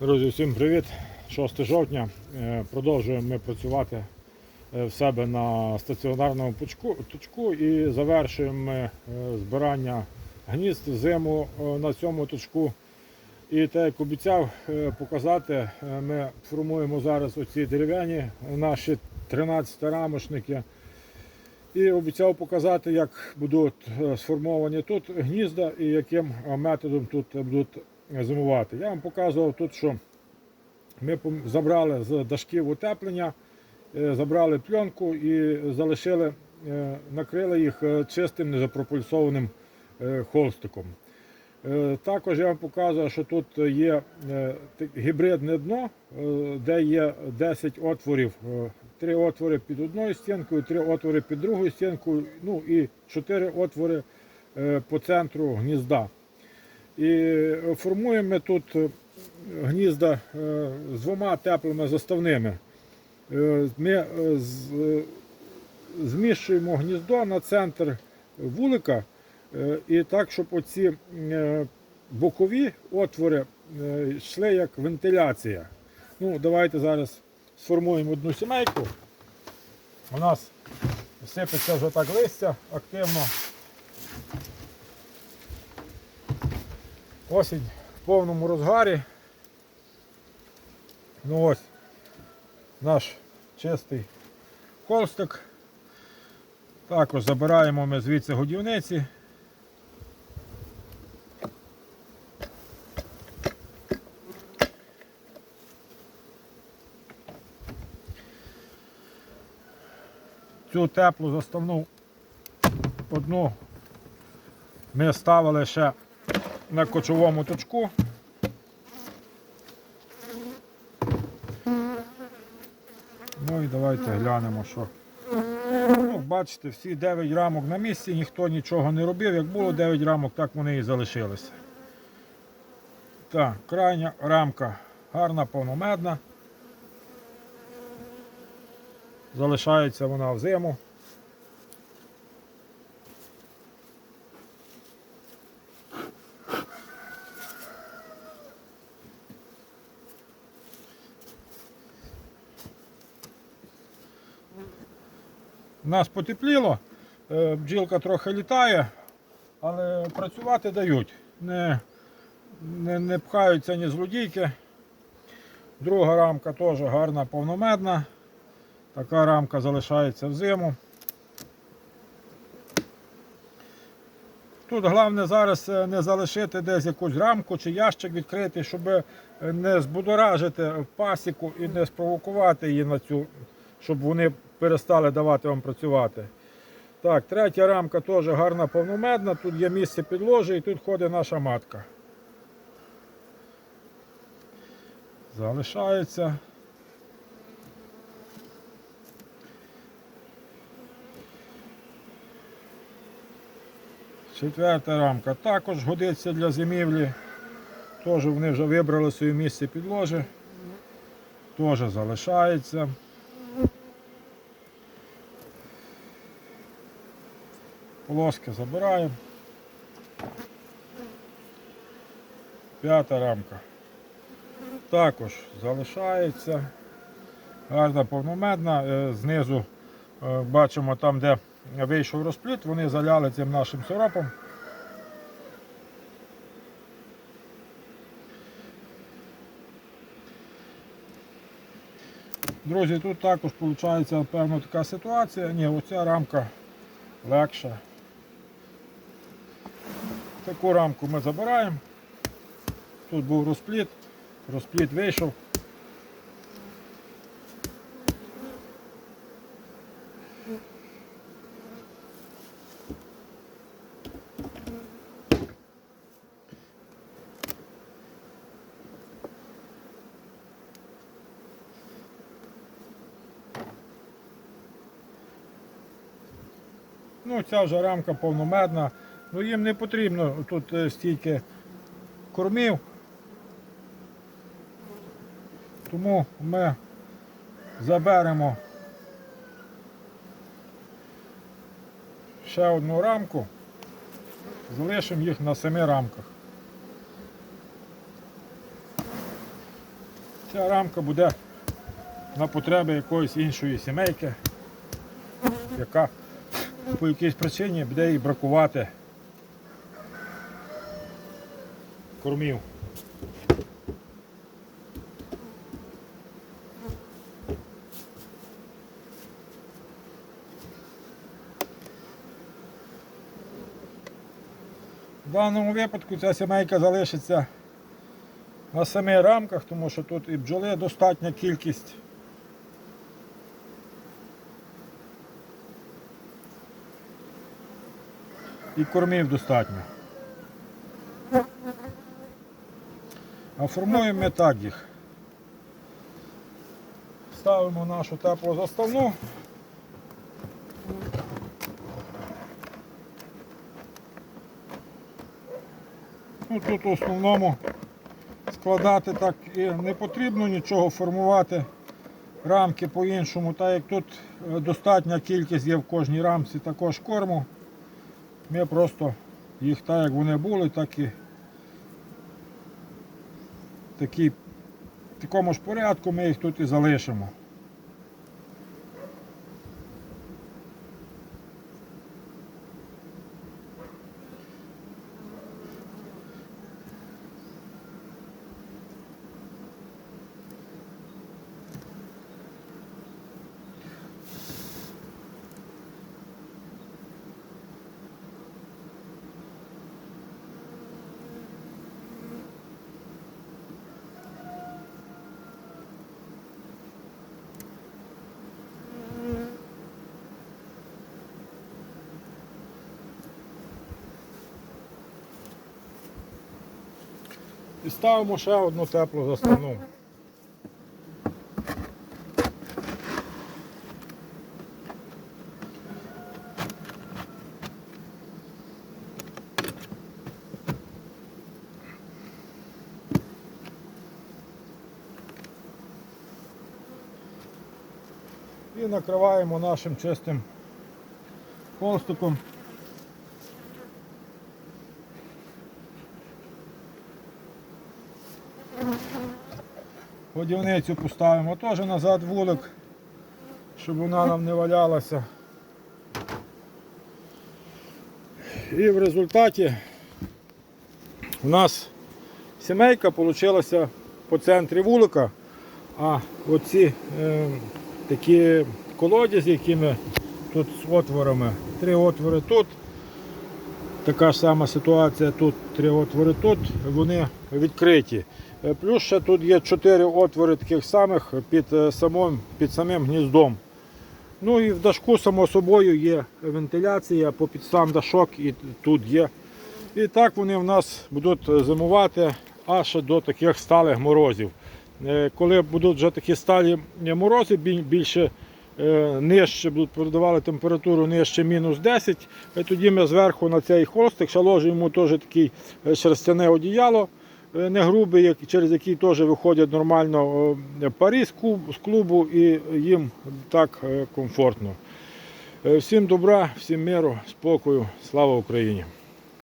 Друзі, всім привіт! 6 жовтня. Е, Продовжуємо ми працювати е, в себе на стаціонарному точку, точку і завершуємо ми е, збирання гнізд зиму на цьому точку. І так як обіцяв показати, ми формуємо зараз оці дерев'яні наші 13 рамошники. І обіцяв показати, як будуть сформовані тут гнізда і яким методом тут будуть зимувати. Я вам показував тут, що ми забрали з дашків утеплення, е, забрали пленку і залишили, е, накрили їх е, чистим незапропульсованим холстиком. Також я вам показував, що тут є гібридне дно, де є 10 отворів. е, Три отвори під одною стінкою, три отвори під другою стінкою, ну і чотири отвори по центру гнізда. І формуємо тут е, гнізда е, з двома теплими заставними. Е, Ми з- зміщуємо гніздо на центр вулика і так, щоб оці бокові отвори йшли як вентиляція. Ну, Давайте зараз сформуємо одну сімейку. У нас сипеться вже так листя активно. Осінь в повному розгарі. Ну ось наш чистий холстик. Також забираємо ми звідси годівниці. Цю теплу заставну одну ми ставили ще на кочовому точку. Ну і давайте глянемо, що. Ну, бачите, всі 9 рамок на місці, ніхто нічого не робив. Як було 9 рамок, так вони і залишилися. Так, крайня рамка гарна, повномедна. Залишається вона в зиму. У нас потепліло, е, бджілка трохи літає, але працювати дають. Не, не, не пхаються ні злодійки. Друга рамка теж гарна, повномедна. Така рамка залишається в зиму. Тут головне зараз е, не залишити десь якусь рамку чи ящик відкритий, щоб е, не збудоражити пасіку і не спровокувати її на цю, щоб вони перестали давати вам працювати. Так, третя рамка теж гарна повномедна, тут є місце підложі і тут ходить наша матка. Залишається. Четверта рамка також годиться для зимівлі. Теж вони вже вибрали своє місце підложі. Теж залишається. Полоски забираємо. П'ята рамка. Також залишається. Гарна повномедна. Е, Знизу е, бачимо там, де вийшов розпліт, вони заляли цим нашим сиропом. Друзі, тут також виходить певна така ситуація. Ні, оця рамка легша. Таку рамку ми забираємо. Тут був розпліт, розпліт вийшов. Ну, ця вже рамка повномедна. Ну їм не потрібно тут е, стільки кормів. Тому ми заберемо ще одну рамку, залишимо їх на семи рамках. Ця рамка буде на потреби якоїсь іншої сімейки, яка по якійсь причині буде їй бракувати кормів. В даному випадку ця сімейка залишиться на самих рамках, тому що тут і бджоли достатня кількість. І кормів достатньо. А формуємо ми так їх. Ставимо нашу теплозаставну. Ну, тут в основному складати так і не потрібно нічого формувати рамки по-іншому, так як тут е, достатня кількість є в кожній рамці також корму. Ми просто їх так як вони були, так і такі, такому ж порядку ми їх тут і залишимо. І ставимо ще одну теплу заставну. І накриваємо нашим чистим холстиком. Годівницю поставимо. Теж назад вулик, щоб вона нам не валялася. І в результаті у нас сімейка вийшла по центрі вулика, а оці е, такі колодязі, які ми тут з отворами, три отвори тут, така ж сама ситуація. Тут, три отвори тут, вони відкриті. Е, Плюс ще тут є чотири отвори таких самих під, е, самим, під самим гніздом. Ну і в дашку, само собою, є вентиляція по під сам дашок і тут є. І так вони в нас будуть зимувати аж до таких сталих морозів. Е, Коли будуть вже такі сталі морози, більше е, нижче будуть продавали температуру нижче мінус 10, тоді ми зверху на цей холстик ложимо теж такий е, шерстяне одіяло е, не грубий, як- через який теж виходять нормально е, парі з клуб- з клубу і їм так е, комфортно. Е, Всім добра, всім миру, спокою, слава Україні!